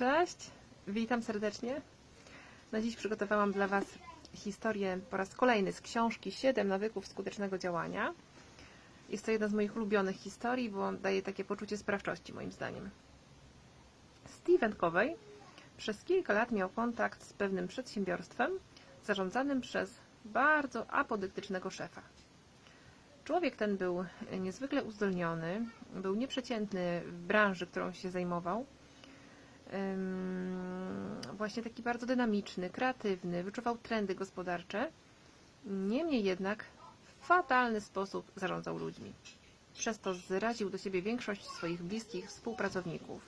Cześć, witam serdecznie. Na dziś przygotowałam dla Was historię po raz kolejny z książki 7 nawyków skutecznego działania. Jest to jedna z moich ulubionych historii, bo daje takie poczucie sprawczości moim zdaniem. Steven Covey przez kilka lat miał kontakt z pewnym przedsiębiorstwem zarządzanym przez bardzo apodyktycznego szefa. Człowiek ten był niezwykle uzdolniony, był nieprzeciętny w branży, którą się zajmował. Właśnie taki bardzo dynamiczny, kreatywny, wyczuwał trendy gospodarcze. Niemniej jednak w fatalny sposób zarządzał ludźmi. Przez to zraził do siebie większość swoich bliskich współpracowników.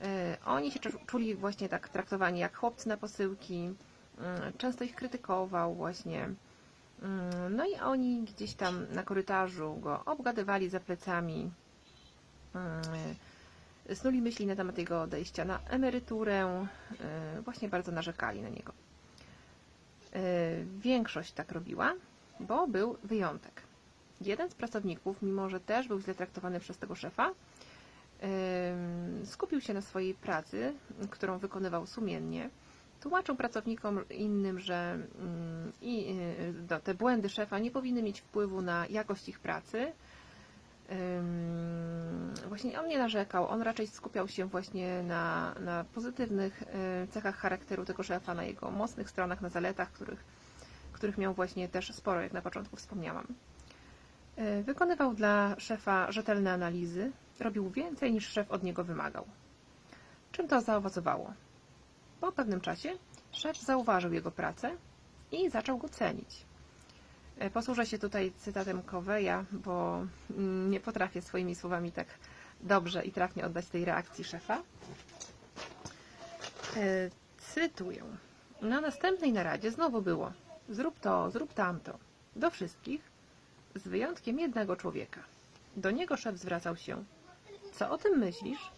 Yy, Oni się czu- czuli właśnie tak traktowani jak chłopcy na posyłki. Yy, Często ich krytykował właśnie. Yy, No i oni gdzieś tam na korytarzu go obgadywali za plecami. Snuli myśli na temat jego odejścia na emeryturę. Yy, Właśnie bardzo narzekali na niego. Yy, Większość tak robiła, bo był wyjątek. Jeden z pracowników, mimo że też był źle traktowany przez tego szefa, yy, skupił się na swojej pracy, którą wykonywał sumiennie. Tłumaczył pracownikom innym, że mm, te błędy szefa nie powinny mieć wpływu na jakość ich pracy. Właśnie on nie narzekał, on raczej skupiał się właśnie na, na pozytywnych y, cechach charakteru tego szefa, na jego mocnych stronach, na zaletach, których, których miał właśnie też sporo, jak na początku wspomniałam. Y, Wykonywał dla szefa rzetelne analizy, robił więcej niż szef od niego wymagał. Czym to zaowocowało? Po pewnym czasie szef zauważył jego pracę i zaczął go cenić. E, Posłużę się tutaj cytatem Coveya, bo nie potrafię swoimi słowami tak dobrze i trafnie oddać tej reakcji szefa. E, Cytuję. Na następnej naradzie znowu było zrób to, zrób tamto. Do wszystkich, z wyjątkiem jednego człowieka. Do niego szef zwracał się. Co o tym myślisz?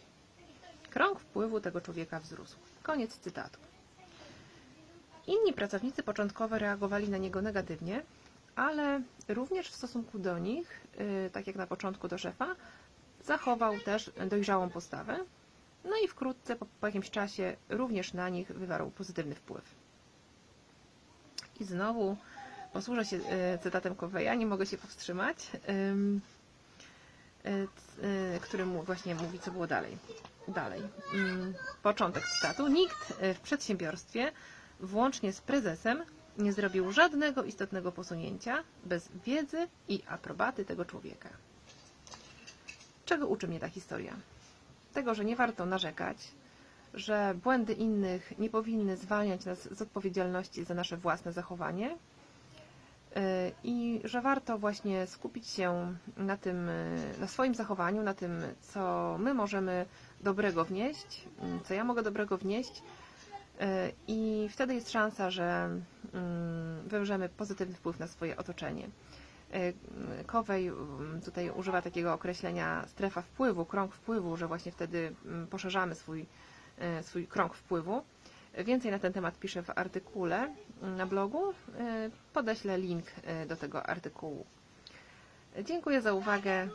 Krąg wpływu tego człowieka wzrósł. Koniec cytatu. Inni pracownicy początkowo reagowali na niego negatywnie, ale również w stosunku do nich, y, tak jak na początku do szefa, zachował też dojrzałą postawę. No i wkrótce, po, po jakimś czasie, również na nich wywarł pozytywny wpływ. I znowu posłużę się y, cytatem Coveya, nie mogę się powstrzymać, ym, y, który właśnie mówi, co było dalej. Dalej. Początek cytatu. Nikt w przedsiębiorstwie, włącznie z prezesem, nie zrobił żadnego istotnego posunięcia bez wiedzy i aprobaty tego człowieka. Czego uczy mnie ta historia? Tego, że nie warto narzekać, że błędy innych nie powinny zwalniać nas z odpowiedzialności za nasze własne zachowanie yy, i że warto właśnie skupić się na tym, na swoim zachowaniu, na tym, co my możemy dobrego wnieść, co ja mogę dobrego wnieść, i wtedy jest szansa, że mm, wywrzemy pozytywny wpływ na swoje otoczenie. Yy, Kowej mm, tutaj używa takiego określenia strefa wpływu, krąg wpływu, że właśnie wtedy mm, poszerzamy swój, yy, swój krąg wpływu. Więcej na ten temat piszę w artykule na blogu. Podeślę link do tego artykułu. Dziękuję za uwagę.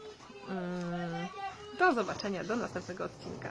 Do zobaczenia, do następnego odcinka.